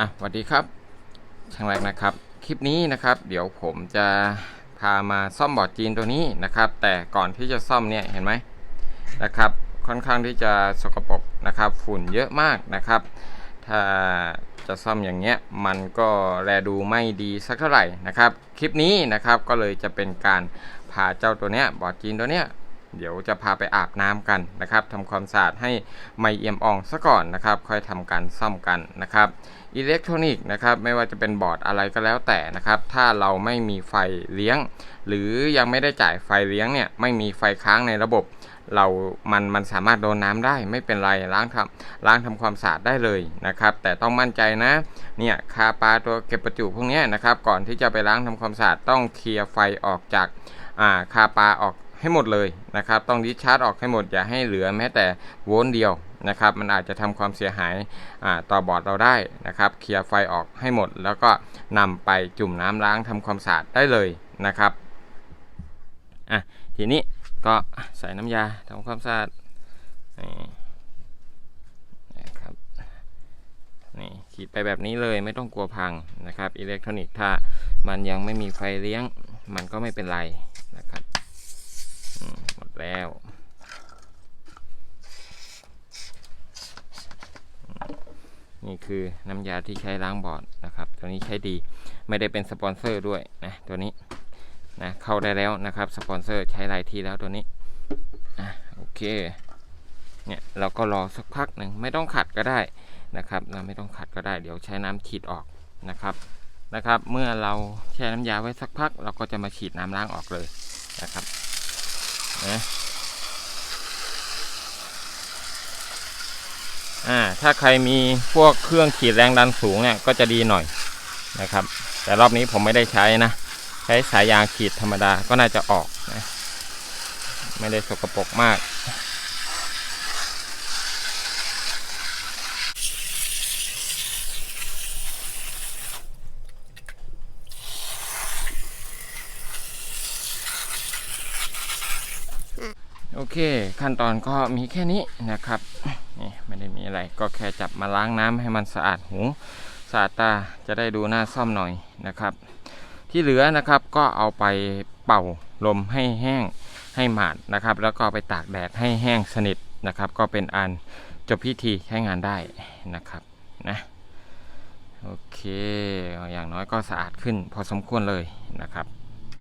อะสวัสดีครับช่างแรกนะครับ คลิปนี้นะครับ เดี๋ยวผมจะพามาซ่อมบอร์ดจีนตัวนี้นะครับ แต่ก่อนที่จะซ่อมเนี่ยเห็นไหมนะครับ ค่อนข้างที่จะสกปรกนะครับ ฝุ่นเยอะมากนะครับ ถ้าจะซ่อมอย่างเงี้ยมันก็แลดูไม่ดีสักเท่าไหร่นะครับ คลิปนี้นะครับก็เลยจะเป็นการพาเจ้าตัวเนี้ยบอร์ดจีนตัวเนี้ย เดี๋ยวจะพาไปอาบน้ำกันนะครับทำความสะอาดให้ไม่เอี่ยมอ่องซะก่อนนะครับ ค่อยทำการซ่อมกันนะครับอิเล็กทรอนิกส์นะครับไม่ว่าจะเป็นบอร์ดอะไรก็แล้วแต่นะครับ ถ้าเราไม่มีไฟเลี้ยง หรือยังไม่ได้จ่ายไฟเลี้ยงเนี่ยไม่มีไฟค้างในระบบ เรา มัน มันสามารถโดนน้ำได้ไม่เป็นไรล้างทำล้างทำความสะอาดได้เลยนะครับ แต่ต้องมั่นใจนะเนี่ยคาปลาตัวเก็บประจุพวกนี้นะครับ ก่อนที่จะไปล้างทำความสะอาดต้องเคลียร์ไฟออกจากอ่าคาปลาออก ให้หมดเลยนะครับ ต้องดิชาร์จออกให้หมดอย่าให้เหลือแม้แต่โวลต์เดียวนะครับ มันอาจจะทำความเสียหายต่อบอร์ดเราได้นะครับ เคลียร์ไฟออกให้หมด แล้วก็นำไปจุ่มน้ำล้างทำความสะอาดได้เลยนะครับอะทีนี้ก็ใส่น้ำยาทำความสะอาดนี่นะครับนี่ขีดไปแบบนี้เลยไม่ต้องกลัวพังนะครับ อิเล็กทรอนิกส์ถ้ามันยังไม่มีไฟเลี้ยง มันก็ไม่เป็นไรนะครับอืมหมด แล้ว นี่คือน้ำยาที่ใช้ล้างบอร์ดนะครับ ตัวนี้ใช้ดีไม่ได้เป็นสปอนเซอร์ด้วยนะตัวนี้นะเข้าได้แล้วนะครับ สปอนเซอร์ใช้หลายที่แล้วตัวนี้อะโอเคเนี่ยเราก็รอสักพักหนึ่งไม่ต้องขัดก็ได้นะครับ เราไม่ต้องขัดก็ได้เดี๋ยวใช้น้ำฉีดออกนะครับนะครับ เมื่อเราแช่น้ำยาไว้สักพัก เราก็จะมาฉีดน้ำล้างออกเลยนะครับ นะอ่าถ้าใครมีพวกเครื่องขีดแรงดันสูงเนี่ยก็จะดีหน่อยนะครับ แต่รอบนี้ผมไม่ได้ใช้นะ ใช้สายยางขีดธรรมดาก็น่าจะออกนะไม่ได้สกปรกมาก โอเค ขั้นตอนก็มีแค่นี้นะครับนี่ไม่ได้มีอะไรก็แค่จับมาล้างน้ำให้มันสะอาดหูสะอาดตาจะได้ดูหน้าซ่อมหน่อยนะครับ ที่เหลือนะครับก็เอาไปเป่าลมให้แห้งให้หมาดนะครับ แล้วก็ไปตากแดดให้แห้งสนิทนะครับ ก็เป็นอันจบพิธีใช้งานได้นะครับนะโอเค อย่างน้อยก็สะอาดขึ้นพอสมควรเลยนะครับ